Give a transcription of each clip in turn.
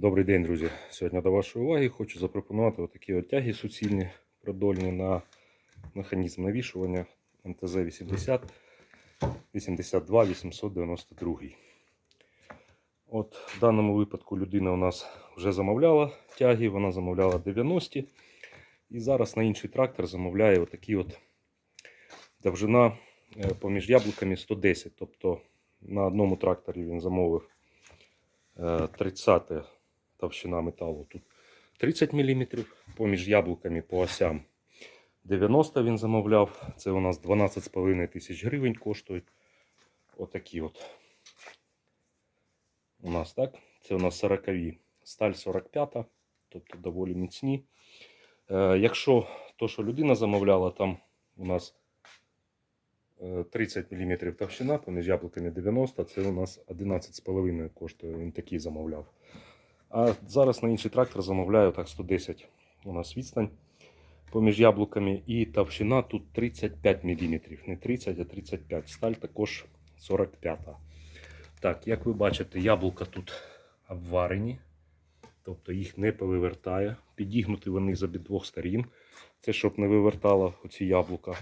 Добрий день, друзі. Сьогодні до вашої уваги хочу запропонувати отакі от тяги суцільні продольні на механізм навішування МТЗ-80 82 892. От в даному випадку людина у нас вже замовляла тяги, вона замовляла 90 і зараз на інший трактор замовляє отакі от довжина е, поміж яблуками 110. Тобто на одному тракторі він замовив е, 30 товщина металу. Тут 30 мм, поміж яблуками по осям 90 він замовляв. Це у нас 12,5 тисяч гривень коштують. Отакі от. У нас так. Це у нас 40 Сталь 45, тобто доволі міцні. Е, якщо то, що людина замовляла, там у нас е, 30 мм товщина, поміж яблуками 90, це у нас 11,5 коштує. Він такий замовляв. А зараз на інший трактор замовляю так 110 у нас відстань поміж яблуками. І товщина тут 35 мм. Не 30, а 35. Сталь також 45. Так, як ви бачите, яблука тут обварені. Тобто їх не повивертає. Підігнуті вони з обидвох сторін. Це щоб не вивертало оці яблука.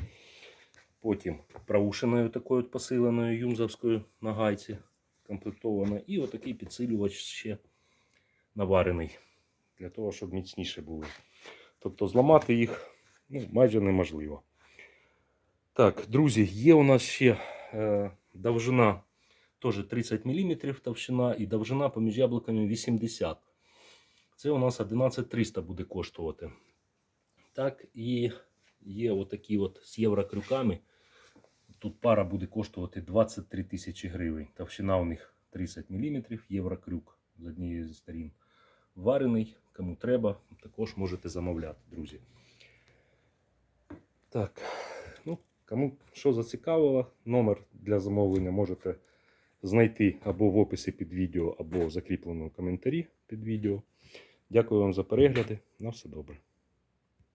Потім проушиною такою посиленою юмзовською на гайці комплектована. І отакий підсилювач ще наварений. Для того, щоб міцніше були. Тобто зламати їх ну, майже неможливо. Так, друзі, є у нас ще е, довжина теж 30 мм товщина і довжина поміж яблуками 80 Це у нас 11300 буде коштувати. Так, і є отакі от з єврокрюками. Тут пара буде коштувати 23 тисячі гривень. Товщина у них 30 мм, єврокрюк з однієї зі сторін. Варений, кому треба, також можете замовляти, друзі. Так, ну, кому що зацікавило, номер для замовлення можете знайти або в описі під відео, або в закріпленому коментарі під відео. Дякую вам за перегляди. На все добре.